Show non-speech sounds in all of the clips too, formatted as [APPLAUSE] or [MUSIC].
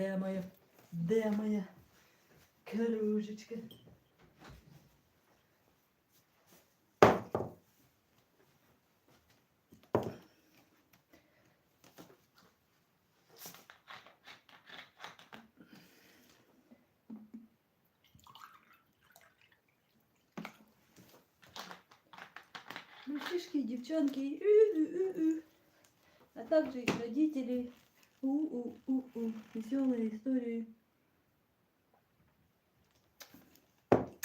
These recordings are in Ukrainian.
де моя, де моя кружечка? Мальчишки девчонки. А также их родители. У-у-у-у. Веселые истории.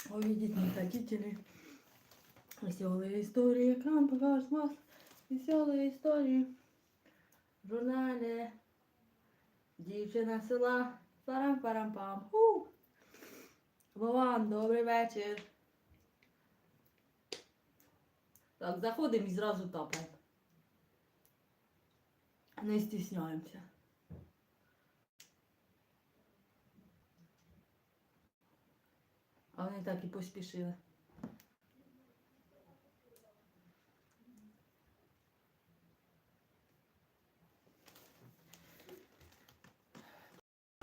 Увидеть моих родителей. Веселые истории. Экран покажет вас. Веселые истории. В журнале. Дівчина з села. Парам-парам-пам. Ху. Вован, добрий вечір. Так, заходимо і зразу тапаємо. Не стісняємося. А вони так і поспішили.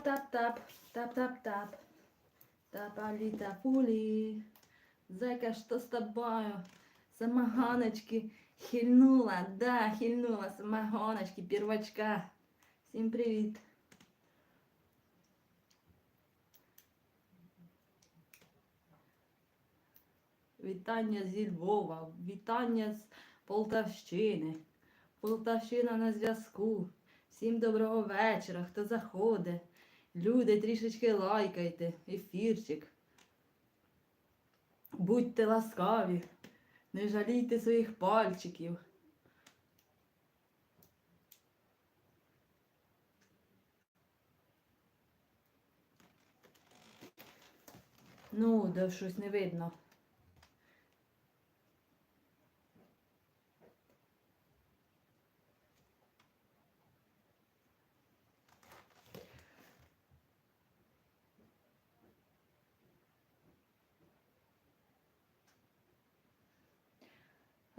Тап-тап, тап-тап-тап. Тапали-тапули. Зайка, что с тобою? Самогоночки хильнула, да, хильнула самогоночки, первачка. Всім привіт. Вітання зі Львова, вітання з Полтавщини. Полтавщина на зв'язку. Всім доброго вечора, хто заходить. Люди, трішечки лайкайте, ефірчик. Будьте ласкаві. Не жалійте своїх пальчиків. Ну, да щось не видно.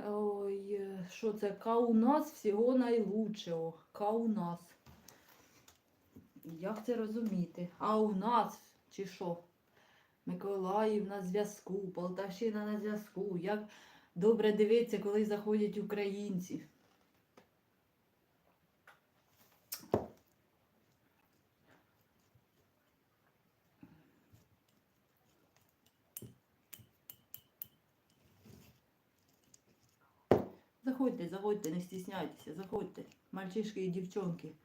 Ой, що це? Каунас всього найлучшого. Каунас. Як це розуміти? А у нас чи що? Миколаїв на зв'язку, Полтавщина на зв'язку. Як добре дивиться, коли заходять українці. Заходьте, заходьте, не стесняйтесь, заходьте. Мальчишки и девчонки,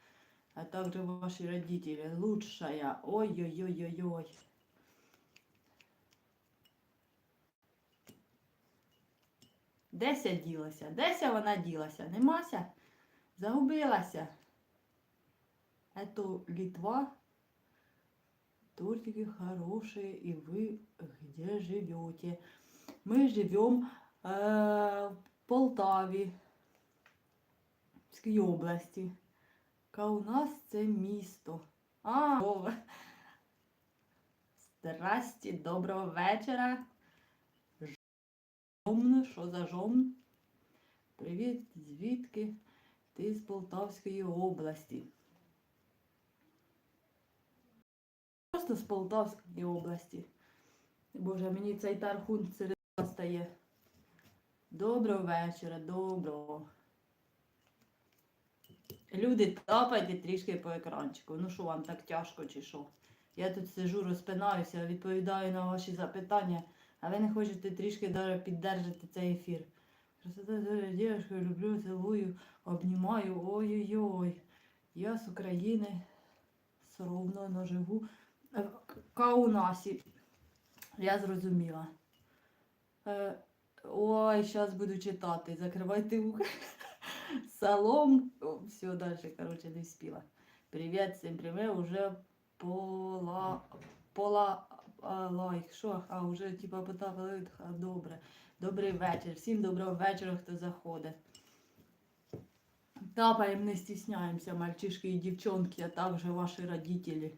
а также ваши родители. Лучшая. Ой-ой-ой-ой-ой. Деся ділася? Деся вона ділася? Немася? Загубилася. Это Литва. Тортики хорошие, и вы где живете? Мы живем э, в Полтаві, Вській області. Каунас це місто. А, Здрасті, доброго вечора. Жомн, що за жомн? Привіт, звідки? Ти з Полтавської області. Просто з Полтавської області. Боже, мені цей тархун серед стає. Доброго вечора, доброго. Люди, тапайте трішки по екранчику. Ну що вам так тяжко чи що? Я тут сижу, розпинаюся, відповідаю на ваші запитання, а ви не хочете трішки даже піддержати цей ефір. Красота дівчинка, люблю, цілую, обнімаю. Ой-ой-ой. Я з України соромно наживу в Каунасі. Я зрозуміла. Ой, зараз буду читати. Закривайте вуха. [LAUGHS] Салом. О, все, дальше, короче, не спіла. Привіт, всім привіт. Уже пола... Пола... а, лайк. Що? А, вже типа потапали. Добре. Добрий вечір. Всім доброго вечора, хто заходить. Тапаємо, не стісняємося, мальчишки і дівчонки, а також ваші родителі.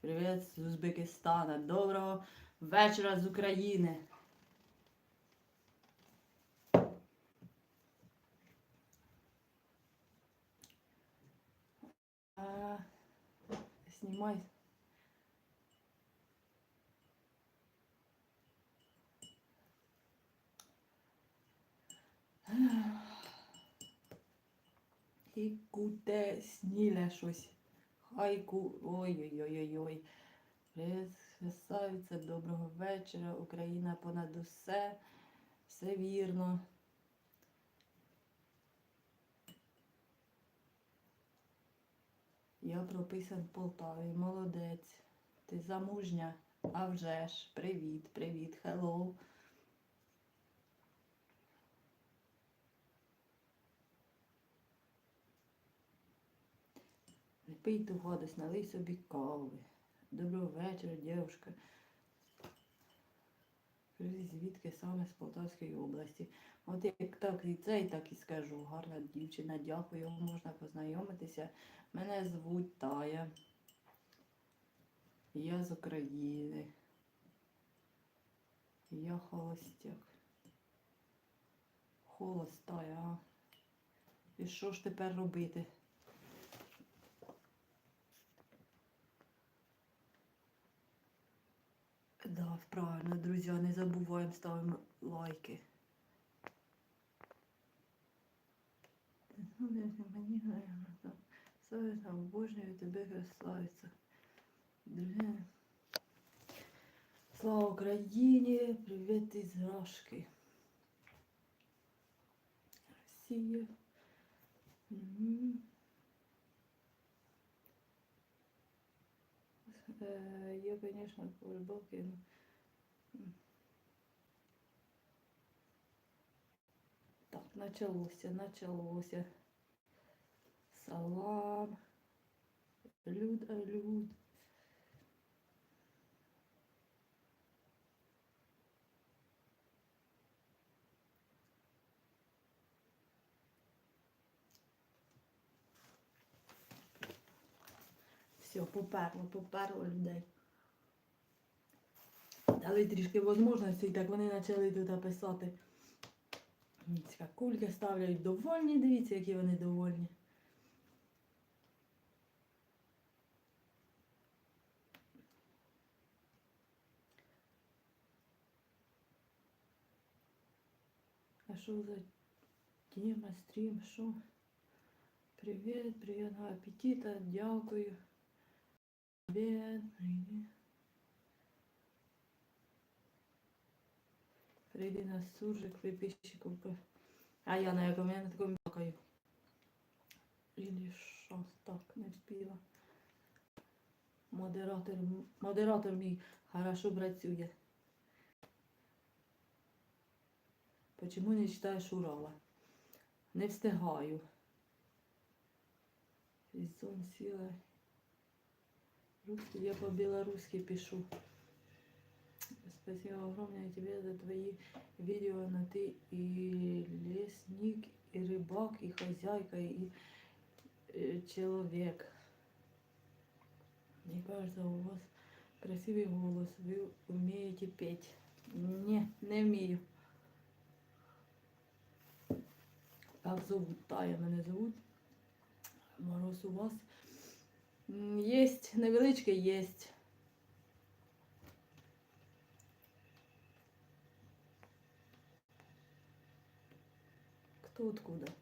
Привіт з Узбекистана. Доброго вечора з України. А, знімай. Хікуте сніле щось. Хайку. Ой-ой-ой-ой-ой. Красавиця, доброго вечора. Україна понад усе. Все вірно. Я прописан в Полтаві. Молодець. Ти замужня? А вже ж. Привіт, привіт, хеллоу. Пий ту гадость, налий собі кави. Доброго вечора, дівчинка. Звідки саме з Полтавської області. От як так і це, і так і скажу. Гарна дівчина, дякую, можна познайомитися. Мене звуть Тая. Я з України. Я холостяк. Холостая. І що ж тепер робити? Да, правильно, друзі, не забуваємо, ставимо лайки. Ну, обожнюю тебе, красавиця. Друзі. Слава Україні! Привіт із Рашки. Росія. Э, Я, конечно, по рыбалке. ну, м. Так, началося, началося. Салам. Люд, люд. Все, поперло, поперло людей. Дали трішки можливості, так вони почали тут писати. Ці Кульки ставлять довольні, дивіться, які вони довольні. А що за тема, стрім, що? Привіт, приємного апетита, дякую. Привіт, привіт. Прийди на суржик підписчиків. по- А я на якому я на такому бакаю. Ілі що, так, не встигла. Модератор, модератор мій хорошо працює. Почему не читаєш Урала? Не встигаю. Ізон сіла. Я по-белорусски пишу. Спасибо огромное тебе за твои видео на ты и лесник, и рыбак, и хозяйка, и э, человек. Мне кажется, у вас красивый голос, вы умеете петь. Не, не вмію. Как зовут? Тая мене зовут. Мороз у вас. М, Єсть, невеличке єсть. Кто откуда?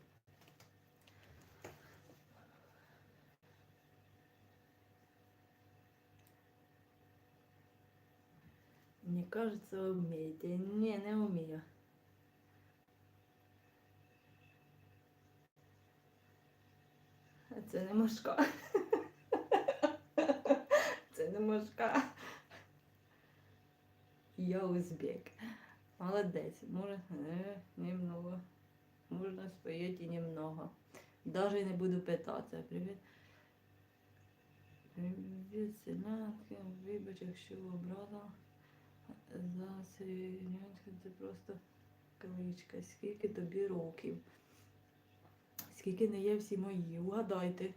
Мне кажется, вы умеете. Не, не умею. Це не мошка. [LAUGHS] Це не мошка. Я узбек. Молодець. Може, е, немного. Можна споїти і немного. Даже не буду питатися. Привіт. Привіт, селянки. Вибач, якщо обрала. За селянки це просто кличка. Скільки тобі років? Скільки не є всі мої? Угадайте.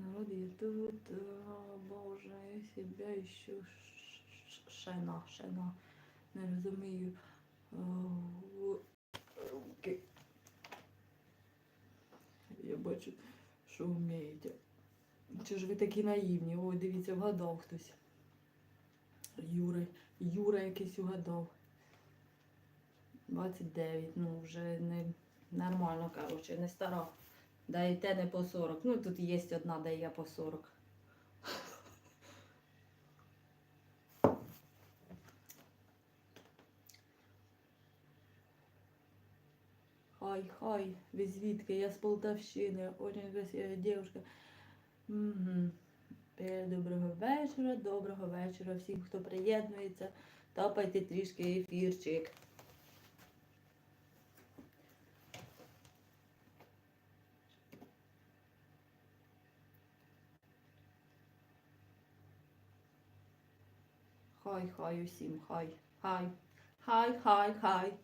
Народ Ютубу, да, э, Боже, я себе ищу шена, шена. Не розумію. руки. Я бачу, що вмієте. Чи ж ви такі наївні? Ой, дивіться, вгадав хтось. Юра, Юра якийсь угадав. 29, ну вже не нормально, коротше, не стара. Да і те не по 40. Ну тут є одна, де я по 40. Хай, хай, ви звідки? Я з Полтавщини, очень красива дівчинка. Угу. Доброго вечора, доброго вечора всім, хто приєднується. Тапайте трішки ефірчик. Хай, хай усім, хай, хай, хай, хай, хай.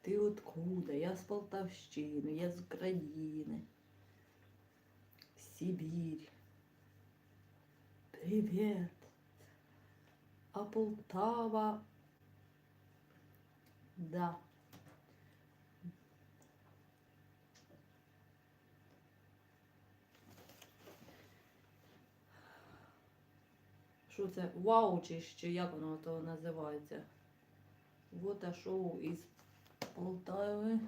Ти откуда? Я з Полтавщини, я з України. Сибирь. Привет. А Полтава. Да. Що це? Вау, чи ще як воно то називається? Вот шоу із Полтави.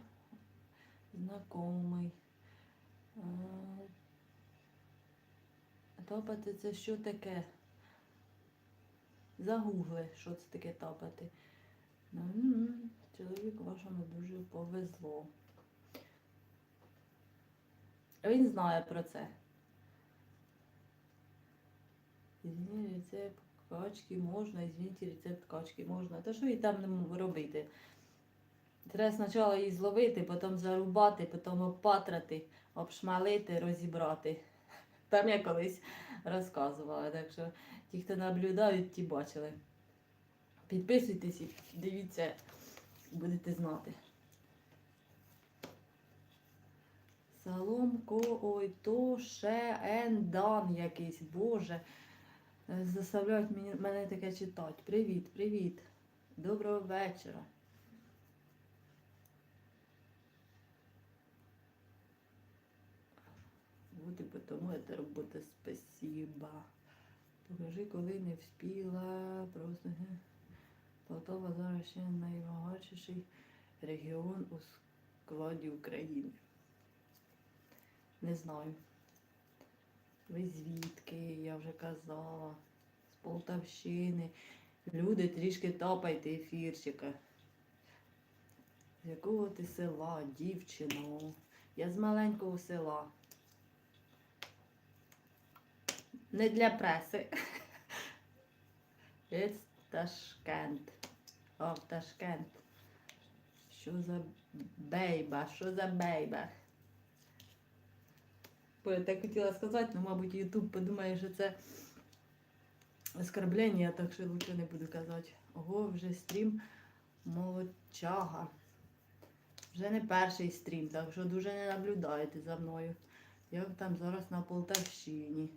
Знакомий. Тапати це що таке? Загугли, що це таке тапати. М, Чоловік вашому дуже повезло. Він знає про це. Извините, рецепт качки можна, извините, рецепт качки можна. Та що і там робити? Треба спочатку її зловити, потім зарубати, потім обпатрати, обшмалити, розібрати. [LAUGHS] Там я колись розказувала, так що ті, хто наблюдають, ті бачили. Підписуйтесь і дивіться, будете знати. Соломко, ой, то ще ендан якийсь, Боже. Е, Заставляють мені, мене таке читати. Привіт, привіт. Доброго вечора. Вот и потому эта работа спасибо. Покажи, коли не вспіла. Просто. Полтава зараз ще найбагатший регіон у складі України. Не знаю. Ви звідки, я вже казала. З Полтавщини. Люди трішки тапайте ефірчика. З якого ти села, дівчино? Я з маленького села. Не для преси. [LAUGHS] It's Ташкент. О, Ташкент. Що за бейба? Що за бейба? Так хотіла сказати, але, мабуть, Ютуб подумає, що це оскорблення, так що лучше не буду казати. Ого, вже стрім молодчага. Вже не перший стрім, так що дуже не наблюдаєте за мною. Я там зараз на Полтавщині.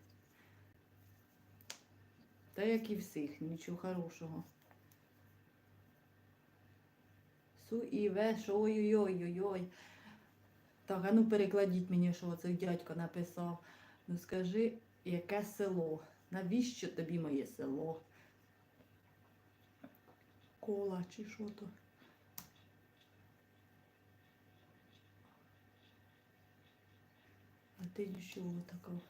Та як і всіх, нічого хорошого. Су і веш, ой-ой-ой-ой-ой. Так, а ну перекладіть мені, що оцей дядько написав. Ну скажи, яке село? Навіщо тобі моє село? Кола чи що то? А ти нічого такого.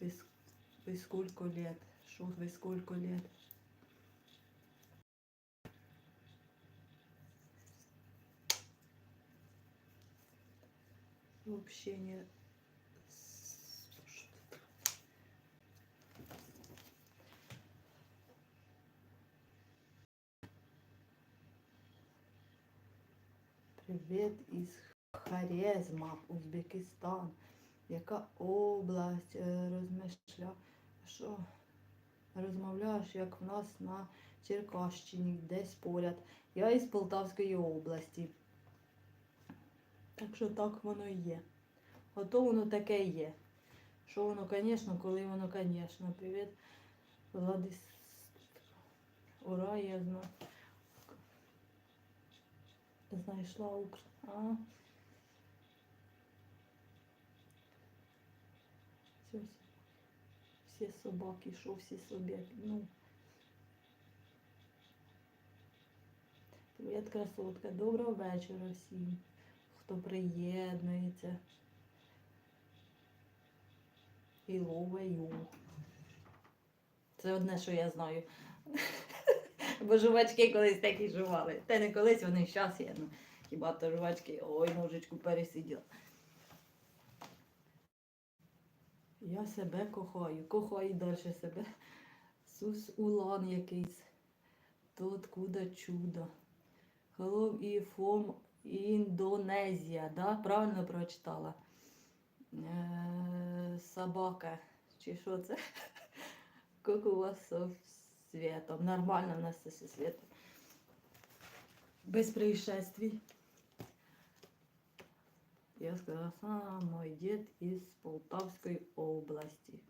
Вы, с- вы сколько лет? Что вы сколько лет? Вообще не... с- что это? Привет із Хорезма, Узбекистан. Яка область е, розмишля? Що? Розмовляєш, як в нас на Черкащині, десь поряд. Я із Полтавської області. Так що так воно і є. Ото воно таке є. Що воно, звісно, коли воно, звісно. Привіт, Владис. Ура, я знаю. Знайшла Укра. Все, всі собаки, що всі собаки. Ну. Привіт, красотка. Доброго вечора всім, хто приєднується. І ловаю. Це одне, що я знаю. [LAUGHS] Бо жувачки колись такі жували. Та не колись вони зараз є. Ну, хіба то жувачки, ой, ножичку пересиділа. Я себе кохаю, кохаю далі себе. Сус Улан якийсь. То откуда чудо. Hello і from Індонезія, да? Правильно прочитала? Е, собака. Чи що це? [LAUGHS] Як у вас со світом? Нормально у нас все зі світом. Без происшествий. Я сказала, а, мой дед из Полтавской области.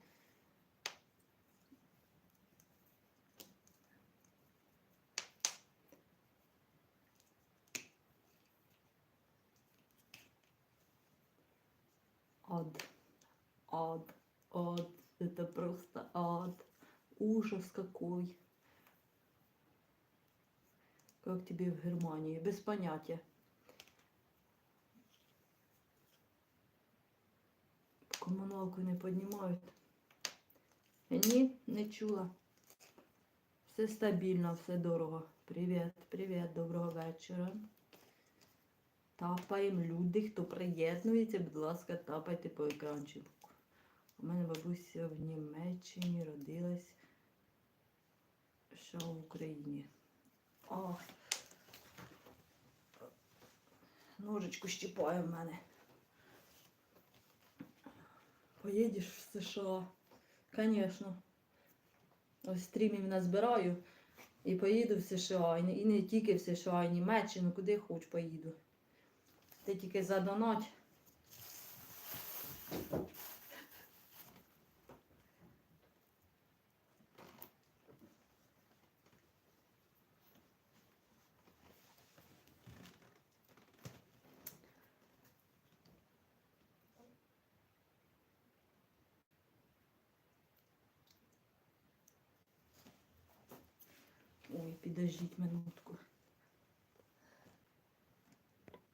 Ад. Ад. Ад. Это просто ад. Ужас какой. Как тебе в Германии? Без понятия. Комуналку не піднімають. Ні, не чула. Все стабільно, все дорого. Привіт, привіт, доброго вечора. Тапаємо люди, хто приєднується, будь ласка, тапайте по екранчику. У мене бабуся в Німеччині родилась ще в Україні. О, ножичку щіпає в мене. Поїдеш в США? Звісно. Ось стрімів назбираю і поїду в США. І не, тільки в США, і Німеччину, куди хоч поїду. Ти тільки задонать. Ой, минутку.